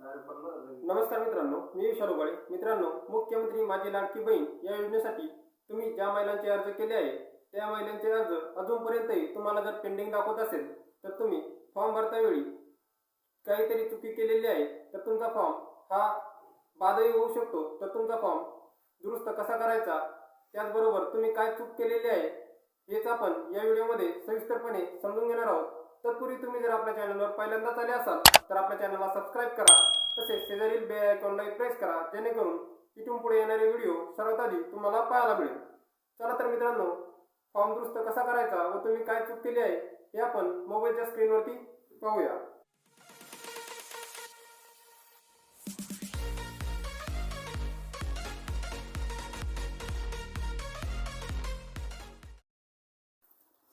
नमस्कार मित्रांनो मी विशाल उबाळे. मित्रांनो मुख्यमंत्री माझी लाडकी बहीण या योजनेसाठी तुम्ही ज्या महिलांचे अर्ज केले आहे त्या महिलांचे अर्ज अजूनपर्यंतही तुम्हाला जर पेंडिंग दाखवत असेल तर तुम्ही फॉर्म भरतावेळी काहीतरी चुकी केलेली आहे तर तुमचा फॉर्म हा बाधही होऊ शकतो. तर तुमचा फॉर्म दुरुस्त कसा करायचा त्याचबरोबर तुम्ही काय चूक केलेली आहे हेच आपण या व्हिडिओमध्ये सविस्तरपणे समजून घेणार आहोत. तत्पूर्वी तुम्ही जर आपल्या चॅनलवर पहिल्यांदाच आले असाल तर आपल्या चॅनलला सबस्क्राईब करा तसेच शेजारील बे आयकॉनलाही प्रेस करा जेणेकरून इथून पुढे येणारे व्हिडिओ सर्वात आधी तुम्हाला पाहायला मिळेल. चला तर मित्रांनो फॉर्म दुरुस्त कसा करायचा व तुम्ही काय चूक केली आहे हे आपण मोबाईलच्या स्क्रीनवरती पाहूया.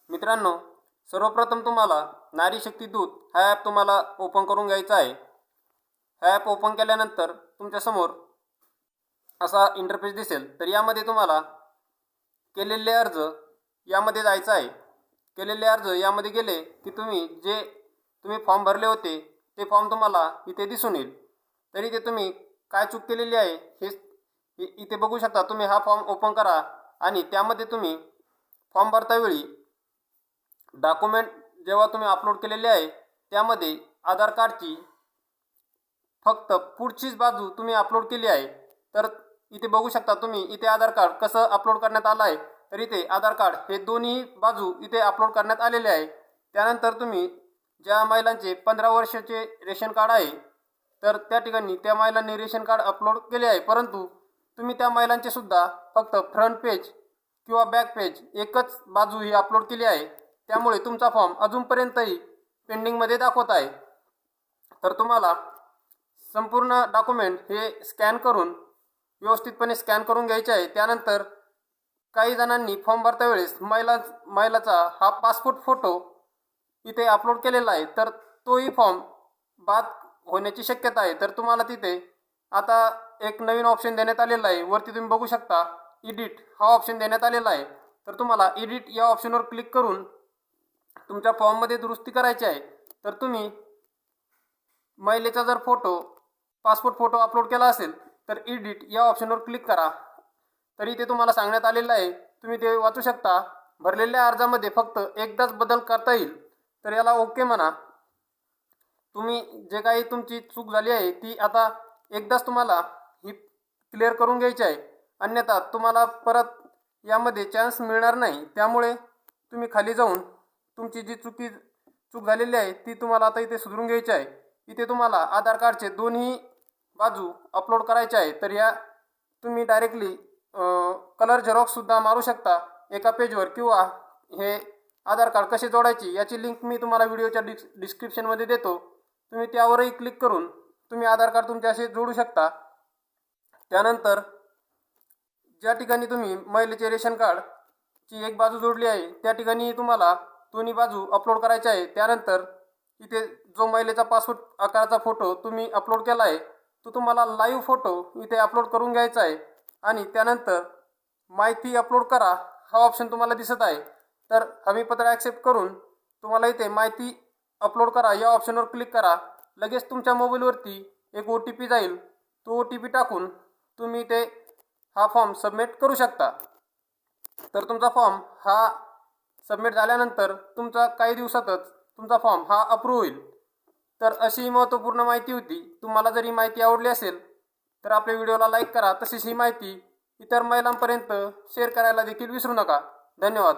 मित्रांनो सर्वप्रथम तुम्हाला नारी शक्ती दूत हा ॲप तुम्हाला ओपन करून घ्यायचा आहे. हा ॲप ओपन केल्यानंतर तुमच्यासमोर असा इंटरफेस दिसेल. तर यामध्ये तुम्हाला केलेले अर्ज यामध्ये जायचं आहे. केलेले अर्ज यामध्ये गेले की तुम्ही जे तुम्ही फॉर्म भरले होते ते फॉर्म तुम्हाला इथे दिसून येईल. तरी ते तुम्ही काय चूक केलेली आहे हे इथे बघू शकता. तुम्ही हा फॉर्म ओपन करा आणि त्यामध्ये तुम्ही फॉर्म भरतावेळी डॉक्युमेंट जेव्हा तुम्ही अपलोड केलेले आहे त्यामध्ये आधार कार्डची फक्त पुढचीच बाजू तुम्ही अपलोड केली आहे. तर इथे बघू शकता तुम्ही इथे आधार कार्ड कसं अपलोड करण्यात आलं आहे. तर इथे आधार कार्ड हे दोन्ही बाजू इथे अपलोड करण्यात आलेले आहे. त्यानंतर तुम्ही ज्या महिलांचे पंधरा वर्षाचे रेशन कार्ड आहे तर त्या ठिकाणी त्या महिलांनी रेशन कार्ड अपलोड केले आहे. परंतु तुम्ही त्या महिलांचे सुद्धा फक्त फ्रंट पेज किंवा बॅक पेज एकच बाजू ही अपलोड केली आहे. त्यामुळे तुमचा फॉर्म अजूनपर्यंतही पेंडिंगमध्ये दाखवत आहे. तर तुम्हाला संपूर्ण डॉक्युमेंट हे स्कॅन करून व्यवस्थितपणे स्कॅन करून घ्यायचे आहे. त्यानंतर काही जणांनी फॉर्म भरता वेळेस महिला महिलाचा हा पासपोर्ट फोटो इथे अपलोड केलेला आहे. तर तोही फॉर्म बाद होण्याची शक्यता आहे. तर तुम्हाला तिथे आता एक नवीन ऑप्शन देण्यात आलेला आहे. वरती तुम्ही बघू शकता इडिट हा ऑप्शन देण्यात आलेला आहे. तर तुम्हाला एडिट या ऑप्शनवर क्लिक करून तुमच्या फॉर्ममध्ये दुरुस्ती करायची आहे तर तुम्ही महिलेचा जर फोटो पासपोर्ट फोटो अपलोड केला असेल तर एडिट या ऑप्शनवर क्लिक करा. तरी ते तुम्हाला सांगण्यात आलेलं आहे तुम्ही ते वाचू शकता. भरलेल्या अर्जामध्ये फक्त एकदाच बदल करता येईल. तर याला ओके म्हणा. तुम्ही जे काही तुमची चूक झाली आहे ती आता एकदाच तुम्हाला ही क्लिअर करून घ्यायची आहे. अन्यथा तुम्हाला परत यामध्ये चान्स मिळणार नाही. त्यामुळे तुम्ही खाली जाऊन तुमची जी चुकी चूक झालेली आहे ती तुम्हाला आता इथे सुधरून घ्यायची आहे. इथे तुम्हाला आधार कार्डचे दोन्ही बाजू अपलोड करायचे आहे. तर या तुम्ही डायरेक्टली कलर झेरॉक्ससुद्धा मारू शकता एका पेजवर किंवा हे आधार कार्ड कसे जोडायची याची लिंक मी तुम्हाला व्हिडिओच्या डिस् डिस्क्रिप्शनमध्ये देतो. तुम्ही त्यावरही क्लिक करून तुम्ही आधार कार्ड तुमचे असे जोडू शकता. त्यानंतर ज्या ठिकाणी तुम्ही महिलेचे रेशन कार्डची एक बाजू जोडली आहे त्या ठिकाणी तुम्हाला दोन्ही बाजू अपलोड करायचे आहे. त्यानंतर इथे जो महिलेचा पासपोर्ट आकाराचा फोटो तुम्ही अपलोड केला आहे तो तुम्हाला लाईव्ह फोटो इथे अपलोड करून घ्यायचा आहे. आणि त्यानंतर माहिती अपलोड करा हा ऑप्शन तुम्हाला दिसत आहे. तर हमीपत्र ॲक्सेप्ट करून तुम्हाला इथे माहिती अपलोड करा. या ऑप्शनवर क्लिक करा. लगेच तुमच्या मोबाईलवरती एक ओ टी पी जाईल. तो ओ टी पी टाकून तुम्ही ते हा फॉर्म सबमिट करू शकता. तर तुमचा फॉर्म हा सबमिट झाल्यानंतर तुमचा काही दिवसातच तुमचा फॉर्म हा अप्रूव्ह होईल. तर अशी ही महत्त्वपूर्ण माहिती होती. तुम्हाला जर ही माहिती आवडली असेल तर आपल्या व्हिडिओला लाईक करा. तसेच ही माहिती इतर महिलांपर्यंत शेअर करायला देखील विसरू नका. धन्यवाद.